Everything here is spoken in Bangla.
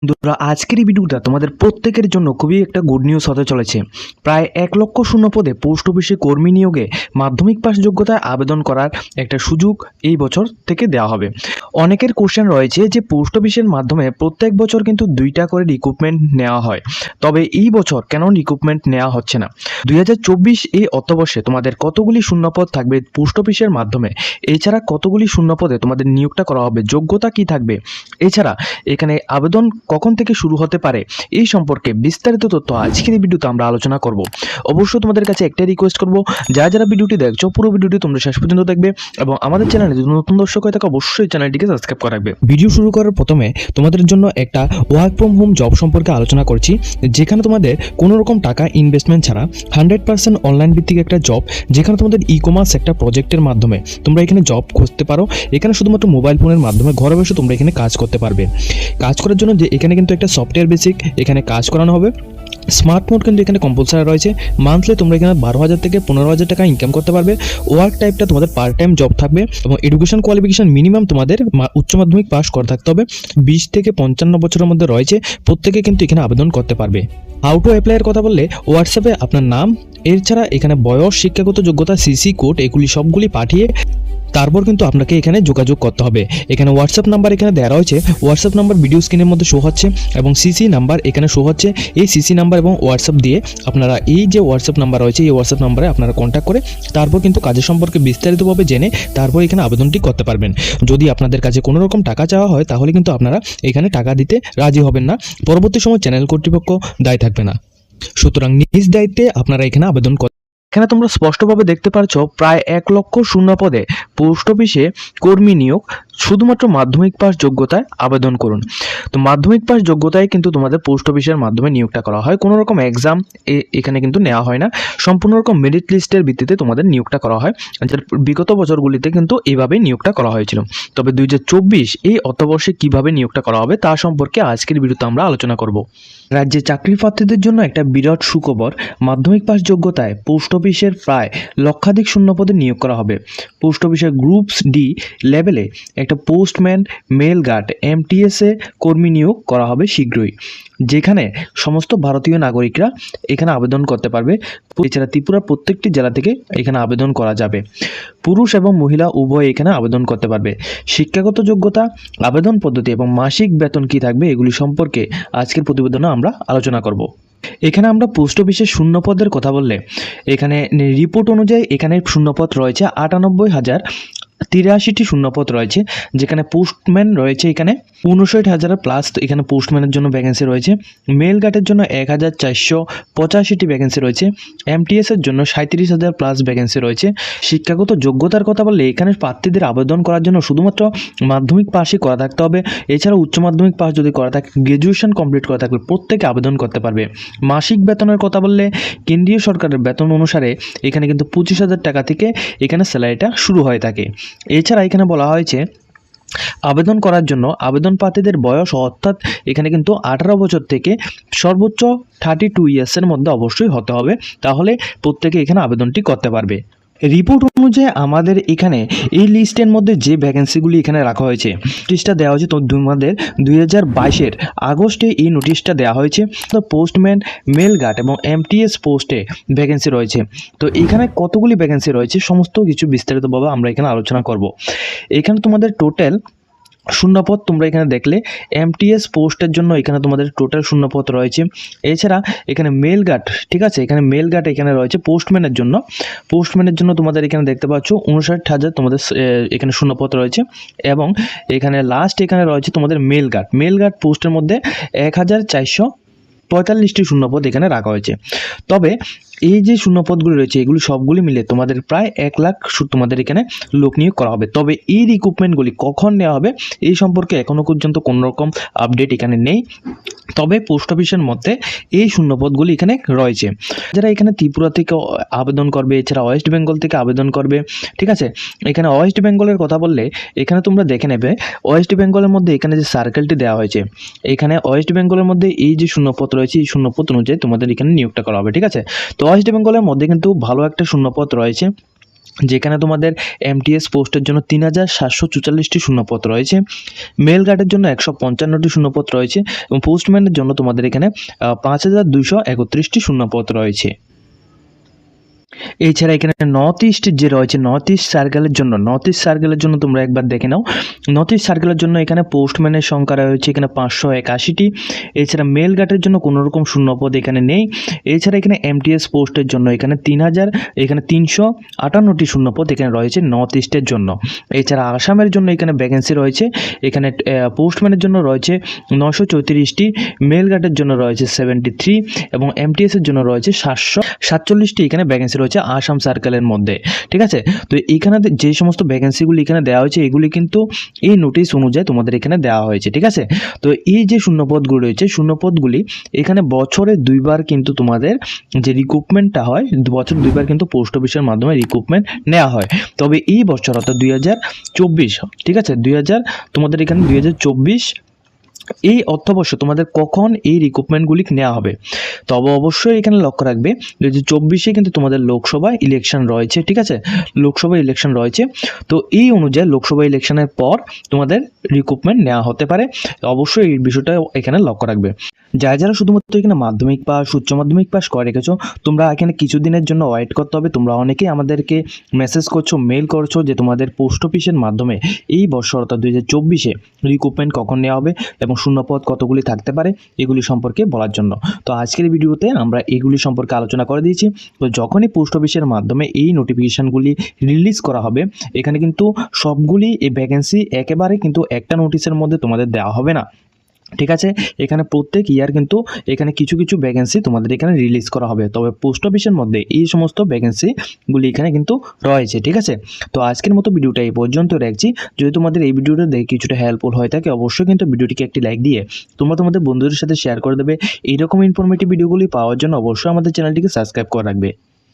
durante বন্ধুরা, আজকের এই ভিডিওটা তোমাদের প্রত্যেকের জন্য খুবই একটা গুড নিউজ হতে চলেছে। প্রায় এক লক্ষ শূন্য পদে পোস্ট অফিসে কর্মী নিয়োগে মাধ্যমিক পাস যোগ্যতায় আবেদন করার একটা সুযোগ এই বছর থেকে দেওয়া হবে। অনেকের কোশ্চেন রয়েছে যে পোস্ট অফিসের মাধ্যমে প্রত্যেক বছর কিন্তু দুইটা করে রিক্রুটমেন্ট নেওয়া হয়। তবে এই বছর কেন রিক্রুটমেন্ট নেওয়া হচ্ছে না? দুই হাজার চব্বিশ এই অর্থবর্ষে তোমাদের কতগুলি শূন্যপদ থাকবে পোস্ট অফিসের মাধ্যমে? এছাড়া কতগুলি শূন্যপদে তোমাদের নিয়োগটা করা হবে? যোগ্যতা কি থাকবে? এছাড়া এখানে আবেদন কখন থেকে শুরু হতে পারে। এই সম্পর্কে বিস্তারিত তথ্য আজকের এই ভিডিওতে আমরা আলোচনা করব। অবশ্যই তোমাদের কাছে একটাই রিকোয়েস্ট করব যারা যারা ভিডিওটি দেখছ, পুরো ভিডিওটি তোমরা শেষ পর্যন্ত দেখবে এবং আমাদের চ্যানেলে যদি নতুন দর্শক হয়ে থাকে, অবশ্যই চ্যানেলটিকে সাবস্ক্রাইব করে রাখবে। ভিডিও শুরু করার প্রথমে তোমাদের জন্য একটা ওয়ার্ক ফ্রম হোম জব সম্পর্কে আলোচনা করছি, যেখানে তোমাদের কোনো রকম টাকা ইনভেস্টমেন্ট ছাড়া হান্ড্রেড পার্সেন্ট অনলাইন ভিত্তিক একটা জব যেখানে তোমাদের ই কমার্স একটা প্রজেক্টের মাধ্যমে তোমরা এখানে জব খুঁজতে পারো। এখানে শুধুমাত্র মোবাইল ফোনের মাধ্যমে ঘরে বসে তোমরা এখানে কাজ করতে পারবে। কাজ করার জন্য যে এখানে কিন্তু একটা সফটওয়্যার বেসিক এখানে কাজ করানো হবে। স্মার্টফোন কিন্তু এখানে কম্পালসারি রয়েছে। মান্থলি তোমরা এখানে বারো হাজার থেকে পনেরো হাজার টাকা ইনকাম করতে পারবে। ওয়ার্ক টাইপটা তোমাদের পার্ট টাইম জব থাকবে এবং এডুকেশন কোয়ালিফিকেশন মিনিমাম তোমাদের উচ্চ মাধ্যমিক পাস করে থাকতে হবে। বিশ থেকে পঞ্চান্ন বছরের মধ্যে রয়েছে। প্রত্যেকে কিন্তু এখানে আবেদন করতে পারবে। হাউ টু অ্যাপ্লাইয়ের কথা বললে হোয়াটসঅ্যাপে আপনার নাম, এছাড়া এখানে বয়স, শিক্ষাগত যোগ্যতা সিসি কোড এগুলি সবগুলি পাঠিয়ে তারপর কিন্তু আপনাকে এখানে যোগাযোগ করতে হবে। এখানে হোয়াটসঅ্যাপ নাম্বার এখানে দেওয়া রয়েছে। হোয়াটসঅ্যাপ নাম্বার ভিডিও স্ক্রিনের মধ্যে শো হচ্ছে এবং সিসি নাম্বার এখানে শো হচ্ছে। এই সিসি নাম্বার এবং হোয়াটসঅ্যাপ দিয়ে আপনারা এই যে হোয়াটসঅ্যাপ নাম্বার রয়েছে, এই হোয়াটসঅ্যাপ নাম্বারে আপনারা কন্ট্যাক্ট করে তারপর কিন্তু কাজের সম্পর্কে বিস্তারিতভাবে জেনে তারপর এখানে আবেদনটি করতে পারবেন। যদি আপনাদের কাছে কোনো রকম টাকা চাওয়া হয়, তাহলে কিন্তু আপনারা এখানে টাকা দিতে রাজি হবেন না। পরবর্তী সময় চ্যানেল কর্তৃপক্ষ দায়ী থাকবে না। সুতরাং নিজ দায়িত্বে আপনারা এখানে আবেদন কর এখানে তোমরা স্পষ্টভাবে দেখতে পারছ প্রায় এক লক্ষ শূন্য পদে পোস্ট অফিসে কর্মী নিয়োগ শুধুমাত্র মাধ্যমিক পাস যোগ্যতায় আবেদন করুন। তো মাধ্যমিক পাস যোগ্যতায় কিন্তু তোমাদের পোস্ট অফিসের মাধ্যমে নিয়োগটা করা হয়। কোনো রকম এক্সাম এখানে কিন্তু নেওয়া হয় না। সম্পূর্ণ রকম মেরিট লিস্টের ভিত্তিতে তোমাদের নিয়োগটা করা হয়। যার বিগত বছরগুলিতে কিন্তু এইভাবেই নিয়োগটা করা হয়েছিল। তবে দুই হাজার চব্বিশ এই অর্থবর্ষে কীভাবে নিয়োগটা করা হবে তা সম্পর্কে আজকের ভিডিওতে আমরা আলোচনা করব। রাজ্যে চাকরি প্রার্থীদের জন্য একটা বিরাট সুখবর, মাধ্যমিক পাস যোগ্যতায় পোস্ট অফিসের প্রায় লক্ষাধিক শূন্যপদে নিয়োগ করা হবে। পোস্ট অফিসের গ্রুপস ডি লেভেলে একটা পোস্টম্যান, মেল গার্ড এমটিএসএ কর্মী নিয়োগ করা হবে শীঘ্রই, যেখানে সমস্ত ভারতীয় নাগরিকরা এখানে আবেদন করতে পারবে। এছাড়া ত্রিপুরার প্রত্যেকটি জেলা থেকে এখানে আবেদন করা যাবে। পুরুষ এবং মহিলা উভয় এখানে আবেদন করতে পারবে। শিক্ষাগত যোগ্যতা, আবেদন পদ্ধতি এবং মাসিক বেতন কি থাকবে এগুলি সম্পর্কে আজকের প্রতিবেদনে আমরা আলোচনা করব। এখানে আমরা পোস্ট অফিসের শূন্যপদের কথা বললে। এখানে রিপোর্ট অনুযায়ী এখানে শূন্যপদ রয়েছে আটানব্বই হাজার তিরাশিটি শূন্যপদ রয়েছে, যেখানে পোস্টম্যান রয়েছে এখানে। উনষাট হাজার প্লাস এখানে পোস্টম্যানের জন্য ভ্যাকেন্সি রয়েছে। মেল গার্ডের জন্য এক হাজার চারশো পঁচাশিটি ভ্যাকেন্সি রয়েছে। এমটিএস এর জন্য সাঁত্রিশ হাজার প্লাস ভ্যাকেন্সি রয়েছে। শিক্ষাগত যোগ্যতার কথা বললে এখানে প্রার্থীদের আবেদন করার জন্য শুধুমাত্র মাধ্যমিক পাসই করা থাকতে হবে। এছাড়া উচ্চ মাধ্যমিক পাস যদি করা থাকে গ্র্যাজুয়েশন কমপ্লিট করা থাকবে, প্রত্যেকে আবেদন করতে পারবে। মাসিক বেতনের কথা বললে কেন্দ্রীয় সরকারের বেতন অনুসারে এখানে কিন্তু পঁচিশ হাজার টাকা থেকে এখানে স্যালারিটা শুরু হয়ে থাকে। এছাড়া এখানে বলা হয়েছে, আবেদন করার জন্য আবেদন প্রার্থীদের বয়স অর্থাৎ এখানে কিন্তু আঠারো বছর থেকে সর্বোচ্চ থার্টি টু ইয়ার্সের মধ্যে অবশ্যই হতে হবে। তাহলে প্রত্যেকে এখানে আবেদনটি করতে পারবে। রিপোর্ট অনুযায়ী আমাদের এখানে এই লিস্টের মধ্যে যে ভ্যাকেন্সিগুলি এখানে রাখা হয়েছে নোটিশটা দেওয়া হয়েছে তো তোমাদের দুই হাজার বাইশের আগস্টে এই নোটিশটা দেওয়া হয়েছে। তো পোস্টম্যান মেল গার্ড এবং এমটিএস পোস্টে ভ্যাকেন্সি রয়েছে। তো এখানে কতগুলি ভ্যাকেন্সি রয়েছে, সমস্ত কিছু বিস্তারিতভাবে আমরা এখানে আলোচনা করব। এখানে তোমাদের টোটাল শূন্যপদ তোমরা এখানে দেখলে এমটিএস পোস্টের জন্য এখানে তোমাদের টোটাল শূন্যপদ রয়েছে। এছাড়া এখানে মেল গার্ড ঠিক আছে? এখানে মেল গার্ড এখানে রয়েছে পোস্টম্যানের জন্য। পোস্টম্যানের জন্য তোমাদের এখানে দেখতে পাচ্ছ, উনষাট হাজার তোমাদের এখানে শূন্যপদ রয়েছে। এবং এখানে লাস্ট এখানে রয়েছে তোমাদের মেল গার্ড মেল গার্ড পোস্টের মধ্যে এক হাজার চারশো পঁয়তাল্লিশটি শূন্যপদ এখানে রাখা হয়েছে। তবে এই যে শূন্যপদগুলি রয়েছে, এগুলি সবগুলি মিলে তোমাদের প্রায় এক লাখ তোমাদের এখানে লোক নিয়োগ করা হবে। তবে এই রিক্রুটমেন্টগুলি কখন নেওয়া হবে, এই সম্পর্কে এখনও পর্যন্ত কোনো রকম আপডেট এখানে নেই। তবে পোস্ট অফিসের মধ্যে এই শূন্যপদগুলি এখানে রয়েছে। যারা এখানে ত্রিপুরা থেকে আবেদন করবে, এছাড়া ওয়েস্ট বেঙ্গল থেকে আবেদন করবে, ঠিক আছে? এখানে ওয়েস্ট বেঙ্গলের কথা বললে, এখানে তোমরা দেখে নেবে ওয়েস্ট বেঙ্গলের মধ্যে এখানে যে সার্কেলটি দেওয়া হয়েছে, এখানে ওয়েস্ট বেঙ্গলের মধ্যে এই যে শূন্যপদ রয়েছে, এই শূন্যপদ অনুযায়ী তোমাদের এখানে নিয়োগটা করা হবে, ঠিক আছে? তো ওয়েস্ট বেঙ্গলের মধ্যে কিন্তু ভালো একটা শূন্যপথ রয়েছে, যেখানে তোমাদের এমটিএস পোস্টের জন্য তিন হাজার সাতশো চুচাল্লিশটি শূন্যপথ রয়েছে মেল গার্ডের জন্য একশো পঞ্চান্নটি শূন্যপথ রয়েছে এবং পোস্টম্যানের জন্য তোমাদের এখানে পাঁচ হাজার দুইশো একত্রিশটি শূন্যপথ রয়েছে। এছাড়া এখানে নর্থ ইস্ট যে রয়েছে নর্থ ইস্ট সার্কেলের জন্য নর্থ ইস্ট সার্কেলের জন্য তোমরা একবার দেখে নাও। নর্থ ইস্ট সার্কেলের জন্য এখানে পোস্টম্যানের সংখ্যা রয়েছে এখানে পাঁচশো একাশিটি। এছাড়া মেল গার্ডের জন্য কোনো রকম শূন্যপদ এখানে নেই। এছাড়া এখানে এমটিএস পোস্টের জন্য এখানে তিন হাজার, এখানে তিনশো আটান্নটি শূন্যপদ এখানে রয়েছে নর্থ ইস্টের জন্য। এছাড়া আসামের জন্য এখানে ভ্যাকেন্সি রয়েছে। এখানে পোস্টম্যানের জন্য রয়েছে নশো চৌত্রিশটি মেল গার্ডের জন্য রয়েছে সেভেন্টি থ্রি এবং এমটিএসের জন্য রয়েছে সাতশো সাতচল্লিশটি এখানে ভ্যাকেন্সি রয়েছে। আসাম সার্কেলের মধ্যে, ঠিক আছে? তো এইখানে যে সমস্ত ভ্যাকেন্সিগুলি এখানে দেওয়া হয়েছে, এগুলি কিন্তু এই নোটিশ অনুযায়ী তোমাদের এখানে দেওয়া হয়েছে, ঠিক আছে? তো এই যে শূন্যপদগুলি রয়েছে, শূন্যপদগুলি এখানে বছরে দুইবার কিন্তু তোমাদের যে রিক্রুটমেন্টটা হয়, বছর দুইবার কিন্তু পোস্ট অফিসের মাধ্যমে রিক্রুটমেন্ট নেওয়া হয়। তবে এই বছর অর্থাৎ দুই হাজার চব্বিশ, ঠিক আছে? দুই হাজার, তোমাদের এখানে দুই হাজার চব্বিশ এই অর্থবর্ষ তোমাদের কখন এই রিক্রুটমেন্টগুলি নেওয়া হবে? তবে অবশ্যই এখানে লক্ষ্য রাখবে হাজার চব্বিশে কিন্তু তোমাদের লোকসভা ইলেকশন রয়েছে, ঠিক আছে? লোকসভা ইলেকশন রয়েছে। তো এই অনুযায়ী লোকসভা ইলেকশনের পর তোমাদের রিক্রুটমেন্ট নেওয়া হতে পারে। অবশ্যই এই বিষয়টা এখানে লক্ষ্য রাখবে। যারা যারা শুধুমাত্র এখানে মাধ্যমিক পাস উচ্চ মাধ্যমিক পাস করে রেখেছো, তোমরা এখানে কিছুদিনের জন্য ওয়েট করতে হবে। তোমরা অনেকেই আমাদেরকে মেসেজ করছ মেল করছ যে, তোমাদের পোস্ট অফিসের মাধ্যমে এই বছর অর্থাৎ দুই হাজার চব্বিশে রিক্রুটমেন্ট কখন নেওয়া হবে এবং শূন্যপদ কতগুলি থাকতে পারে এগুলি সম্পর্কে বলার জন্য। তো আজকের ভিডিওতে আমরা এগুলি সম্পর্কে আলোচনা করে দিয়েছি। তো যখনই পোস্ট অফিসের মাধ্যমে এই নোটিফিকেশানগুলি রিলিজ করা হবে, এখানে কিন্তু সবগুলি এই ভ্যাকেন্সি একেবারে কিন্তু একটা নোটিশের মধ্যে তোমাদের দেওয়া হবে না। ঠিক আছে? এখানে প্রত্যেক ইয়ার কিন্তু এখানে কিছু কিছু ভ্যাকেন্সি তোমাদের এখানে রিলিজ করা হবে। তবে পোস্ট অফিসের মধ্যে এই সমস্ত ভ্যাকেন্সিগুলি এখানে কিন্তু রয়েছে, ঠিক আছে? তো আজকের মতো ভিডিওটা এই পর্যন্ত রাখছি। যদি তোমাদের এই ভিডিওটা দেখে কিছুটা হেল্পফুল হয়ে থাকে, অবশ্যই কিন্তু ভিডিওটিকে একটি লাইক দিয়ে তোমরা তোমাদের বন্ধুদের সাথে শেয়ার করে দেবে। এইরকম ইনফরমেটিভ ভিডিওগুলি পাওয়ার জন্য অবশ্যই আমাদের চ্যানেলটিকে সাবস্ক্রাইব করে রাখবে।